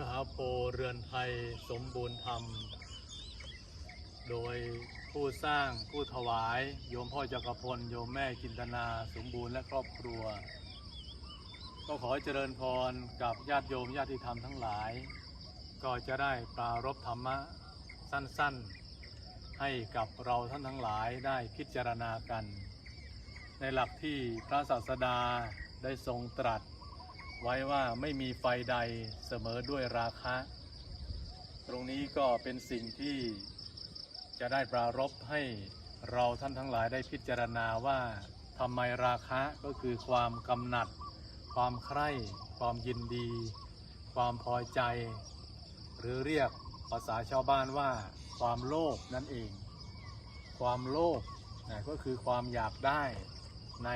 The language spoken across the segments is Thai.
มหาโพเรือนไทยสมบูรณ์ธรรม โดยผู้สร้างผู้ถวาย โยมพ่อจักรพล โยมแม่จินตนาสมบูรณ์และครอบครัว ก็ขอเจริญพรกับญาติโยมญาติธรรมทั้งหลาย ก็จะได้ปรารบธรรมะสั้นๆ ให้กับเราท่านทั้งหลายได้พิจารณากัน ในหลักที่พระศาสดาได้ทรงตรัส ไว้ว่าไม่มีไฟใดเสมอด้วยราคะ ตรงนี้ก็เป็นสิ่งที่จะได้ปรารบให้เราท่านทั้งหลายได้พิจารณาว่าทำไมราคะก็คือความกำหนัด ความใคร่ ความยินดี ความพอใจ หรือเรียกภาษาชาวบ้านว่า ความโลภนั่นเอง ความโลภก็คือความอยากได้ใน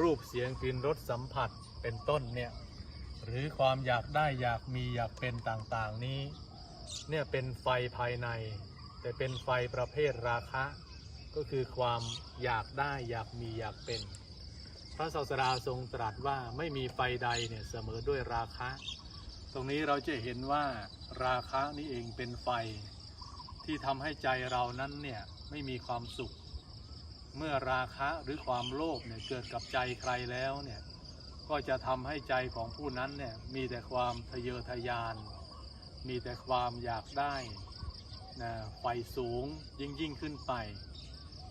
รูปเสียงกลิ่นรสสัมผัส เป็นต้นเนี่ยหรือความอยากได้อยากมีอยากเป็นต่างๆนี้เนี่ยเป็นไฟภายใน แต่เป็นไฟประเภทราคะ ก็คือความอยากได้อยากมีอยากเป็น พระศาสดาทรงตรัสว่าไม่มีไฟใดเนี่ยเสมอด้วยราคะ ตรงนี้เราจะเห็นว่าราคะนี่เองเป็นไฟ ที่ทำให้ใจเรานั้นเนี่ยไม่มีความสุข เมื่อราคะหรือความโลภเนี่ยเกิดกับใจใครแล้วเนี่ย ก็จะทำให้ใจของผู้นั้นเนี่ยมีแต่ความทะเยอทะยาน มีแต่ความอยากได้นะไฟสูงยิ่งยิ่งขึ้นไป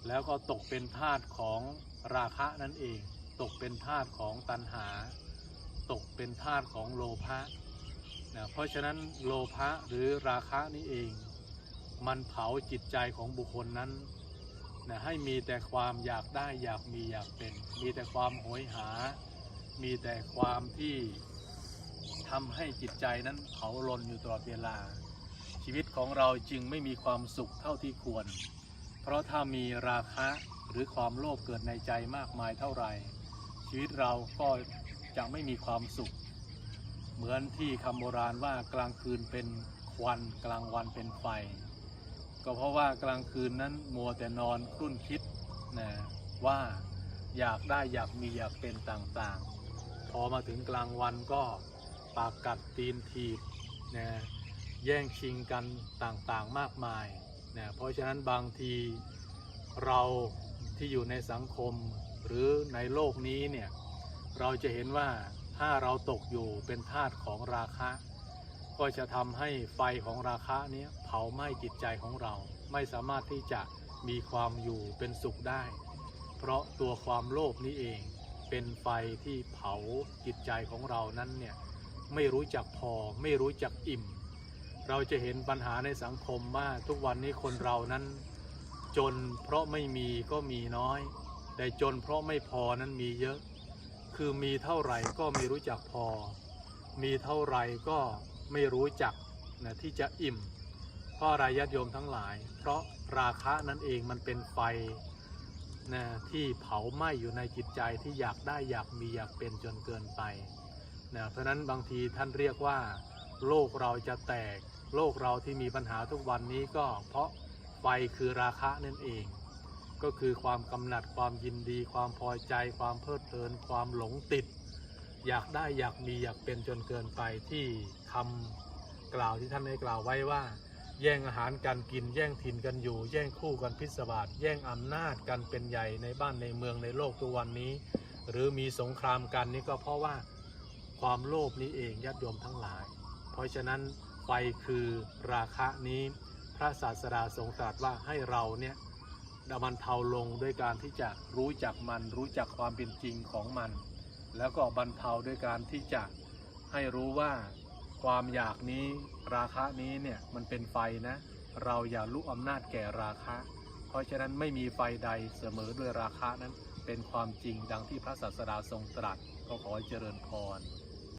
แล้วก็ตกเป็นทาสของราคะนั่นเอง ตกเป็นทาสของตัณหา ตกเป็นทาสของโลภะนะเพราะฉะนั้นโลภะหรือราคะนี้เอง มันเผาจิตใจของบุคคลนั้นนะให้มีแต่ความอยากได้อยากมีอยากเป็น มีแต่ความโหยหา มีแต่ความที่ทำให้จิตใจนั้นเผาลนอยู่ตลอดเวลา ชีวิตของเราจึงไม่มีความสุขเท่าที่ควร เพราะถ้ามีราคะหรือความโลภเกิดในใจมากมายเท่าไหร่ ชีวิตเราก็จะไม่มีความสุข เหมือนที่คำโบราณว่ากลางคืนเป็นควันกลางวันเป็นไฟ ก็เพราะว่ากลางคืนนั้นมัวแต่นอนครุ่นคิดนะว่าอยากได้อยากมีอยากเป็นต่างๆ อมาถึงกลางวันก็ปากกัดตีนถีบนะแย่งชิงกันต่างๆมากมายนะเพราะฉะนั้นบางทีเราที่อยู่ในสังคมหรือในโลกนี้เนี่ยเราจะเห็นว่าถ้าเราตกอยู่เป็นทาสของราคะ ก็จะทำให้ไฟของราคะนี้เผาไหม้จิตใจของเรา ไม่สามารถที่จะมีความอยู่เป็นสุขได้ เพราะตัวความโลภนี้เอง เป็นไฟที่เผาจิตใจของเรานั้นเนี่ยไม่รู้จักพอไม่รู้จักอิ่ม เราจะเห็นปัญหาในสังคมว่าทุกวันนี้คนเรานั้น จนเพราะไม่มีก็มีน้อย แต่จนเพราะไม่พอนั้นมีเยอะ คือมีเท่าไหร่ก็ไม่รู้จักพอ มีเท่าไหร่ก็ไม่รู้จักนะที่จะอิ่ม เพราะอะไรญาติโยมทั้งหลาย เพราะราคะนั่นเองมันเป็นไฟ นะที่เผาไหม้อยู่ในจิตใจที่อยากได้อยากมีอยากเป็นจนเกินไปนะเพราะนั้นบางทีท่านเรียกว่า โลกเราจะแตก โลกเราที่มีปัญหาทุกวันนี้ก็เพราะไฟคือราคะนั่นเอง ก็คือความกำหนัดความยินดี ความพอใจ ความเพลิดเพลิน ความหลงติด อยากได้อยากมีอยากเป็นจนเกินไปที่คำกล่าวที่ท่านได้กล่าวไว้ว่า แย่งอาหารกันกิน แย่งถิ่นกันอยู่ แย่งคู่กันพิศวาสแย่งอำนาจกันเป็นใหญ่ในบ้านในเมืองในโลกทุกวันนี้ หรือมีสงครามกันนี่ก็เพราะว่าความโลภนี้เองญาติโยมทั้งหลาย เพราะฉะนั้นไฟคือราคะนี้ พระศาสดาทรงตรัสว่าให้เราเนี่ยดมันเทาลงด้วยการที่จะรู้จักมันรู้จักความเป็นจริงของมัน แล้วก็บรรเทาด้วยการที่จะให้รู้ว่า ความอยากนี้ราคะนี้เนี่ยมันเป็นไฟนะ เราอย่าลุกอำนาจแก่ราคะ เพราะฉะนั้นไม่มีไฟใดเสมอด้วยราคะนั้นเป็นความจริงดังที่พระศาสดาทรงตรัสก็ขอให้เจริญพร